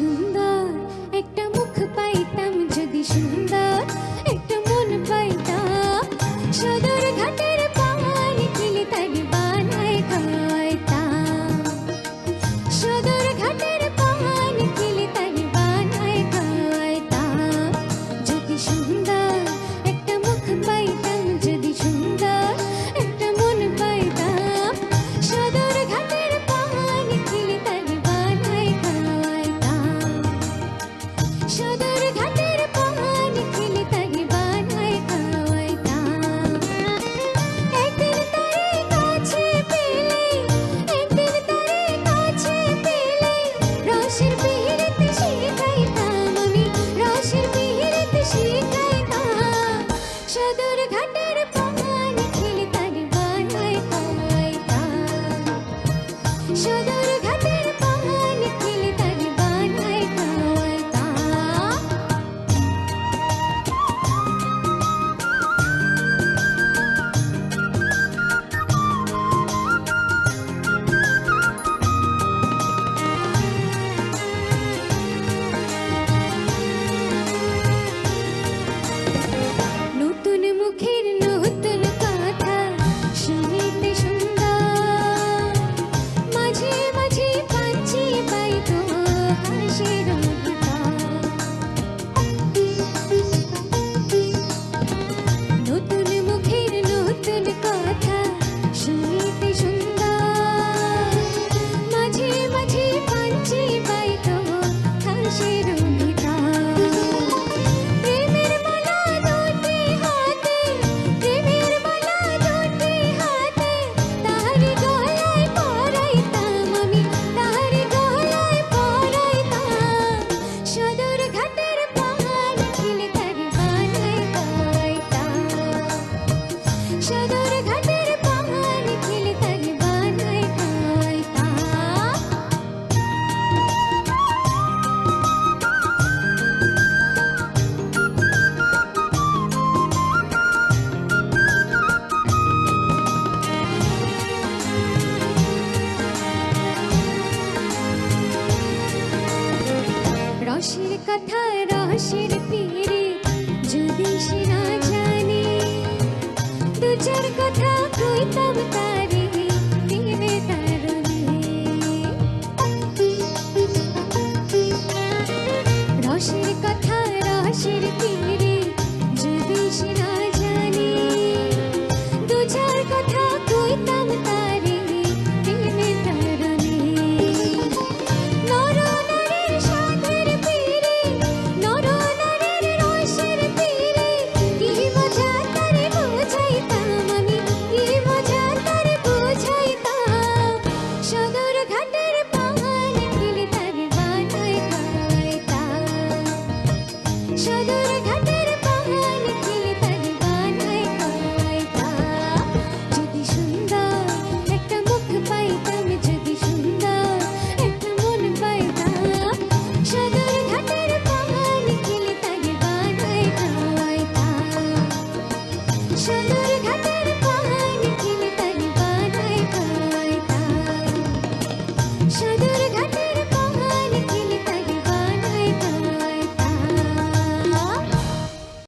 Thank you. Sugar. রসের কথা রসের পীরে যদি সে রসের çadırı